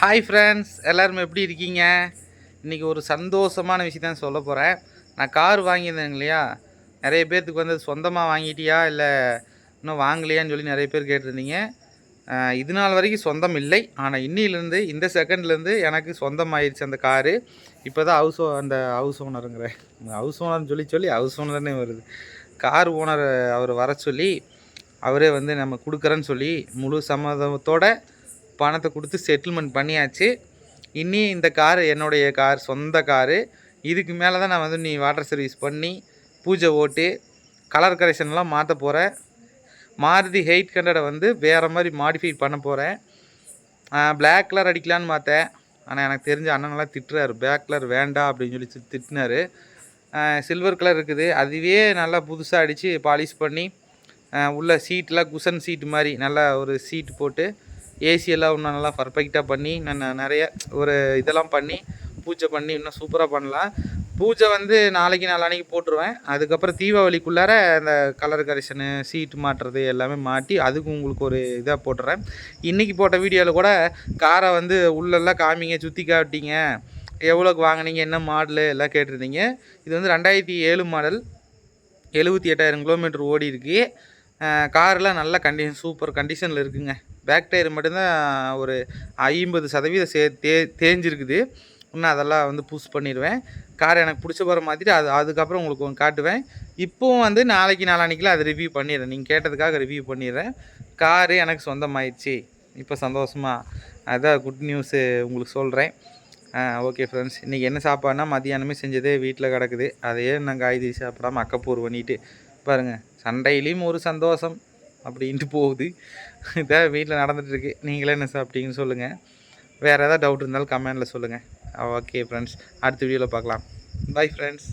Hi friends எல்லோரும் எப்படி இருக்கீங்க? இன்றைக்கி ஒரு சந்தோஷமான விஷயம் தான் சொல்ல போகிறேன் நான் கார் வாங்கியிருந்தேன் இல்லையா? நிறைய பேர்த்துக்கு வந்து சொந்தமாக வாங்கிட்டியா? இல்லை இன்னும் வாங்கலையான்னு சொல்லி நிறைய பேர் கேட்டிருந்தீங்க. இது நாள் வரைக்கும் சொந்தம் இல்லை. ஆனால் இன்னிலேருந்து இந்த செகண்ட்லேருந்து எனக்கு சொந்தமாயிருச்சு அந்த காரு இப்போ தான் ஹவுஸ் அந்த ஹவுஸ் ஓனருங்கிறேன் ஹவுஸ் ஓனர்னு சொல்லி சொல்லி ஹவுஸ் ஓனர்னே வருது. கார் ஓனர் அவர் வர சொல்லி அவரே வந்து நம்ம கொடுக்குறேன்னு சொல்லி முழு சம்மதத்தோட பணத்தை கொடுத்து செட்டில்மெண்ட் பண்ணியாச்சு. இனி இந்த கார் என்னுடைய கார் சொந்த காரு இதுக்கு மேலே தான் நான் வந்து நீ வாட்டர் சர்வீஸ் பண்ணி பூஜை ஓட்டி கலர் கரெக்ஷன்லாம் மாற்ற போகிறேன் மாருதி எயிட் ஹண்ட்ரடை வந்து வேறு மாதிரி மாடிஃபை பண்ண போகிறேன் பிளாக் கலர் அடிக்கலான்னு பார்த்தேன் ஆனால் எனக்கு தெரிஞ்ச அண்ணனெல்லாம் திட்டுறாரு. பிளாக் கலர் வேண்டாம் அப்படின்னு சொல்லி திட்டினார். சில்வர் கலர் இருக்குது. அதுவே நல்லா புதுசாக அடித்து பாலிஷ் பண்ணி உள்ள சீட்லாம் குஷன் சீட் மாதிரி நல்லா ஒரு சீட்டு போட்டு ஏசியெல்லாம் இன்னும் நல்லா பர்ஃபெக்டாக பண்ணி நான் நிறைய ஒரு இதெல்லாம் பண்ணி பூஜை பண்ணி இன்னும் சூப்பராக பண்ணலாம். பூஜை வந்து நாளைக்கு நாளான்னைக்கு போட்டுருவேன். அதுக்கப்புறம் தீபாவளிக்குள்ளார அந்த கலர் கரெக்ஷனு சீட் மாட்டுறது எல்லாமே மாட்டி அதுக்கு உங்களுக்கு ஒரு இதாக போட்டுறேன். இன்றைக்கி போட்ட வீடியோவில் கூட காரை வந்து உள்ளெல்லாம் காமிங்க சுற்றி காட்டிங்க. எவ்வளோக்கு வாங்குனீங்க என்ன மாடலு எல்லாம் கேட்டிருந்தீங்க. இது வந்து ரெண்டாயிரத்தி ஏழு மாடல் எழுபத்தி எட்டாயிரம் கிலோமீட்டர் ஓடி இருக்குது கார்லாம் நல்ல கண்டிஷன் சூப்பர் கண்டிஷனில் இருக்குங்க. பேக் டயர் மட்டும்தான் ஒரு ஐம்பது சதவீதம் சே தே தேஞ்சிருக்குது. இன்னும் அதெல்லாம் வந்து புஷ் பண்ணிடுவேன். கார் எனக்கு பிடிச்ச போகிற மாதிரி அது அதுக்கப்புறம் உங்களுக்கு ஒன்று காட்டுவேன். இப்போவும் வந்து நாளைக்கு நாளான்னைக்கில் அதை ரிவ்யூ பண்ணிடுறேன். நீங்கள் கேட்டதுக்காக ரிவ்யூ பண்ணிடுறேன். காரு எனக்கு சொந்தமாயிடுச்சு. இப்போ சந்தோஷமாக அதான் குட் நியூஸு உங்களுக்கு சொல்கிறேன் ஓகே ஃப்ரெண்ட்ஸ் இன்றைக்கி என்ன சாப்பாடுனா மதியானமே செஞ்சதே வீட்டில் கிடக்குது. அதையே நான் காய்கறி சாப்பிடாம அக்கப்பூர் பண்ணிவிட்டு பாருங்கள் சண்டையிலையும் ஒரு சந்தோஷம் அப்படின்ட்டு போகுது. இதான் வீட்டில் நடந்துகிட்ருக்கு நீங்களே என்ன சாப்பிட்டீங்கன்னு சொல்லுங்கள் வேறு ஏதாவது டவுட் இருந்தாலும் கமெண்டில் சொல்லுங்கள் ஓகே ஃப்ரெண்ட்ஸ் அடுத்த வீடியோவில் பார்க்கலாம். Bye friends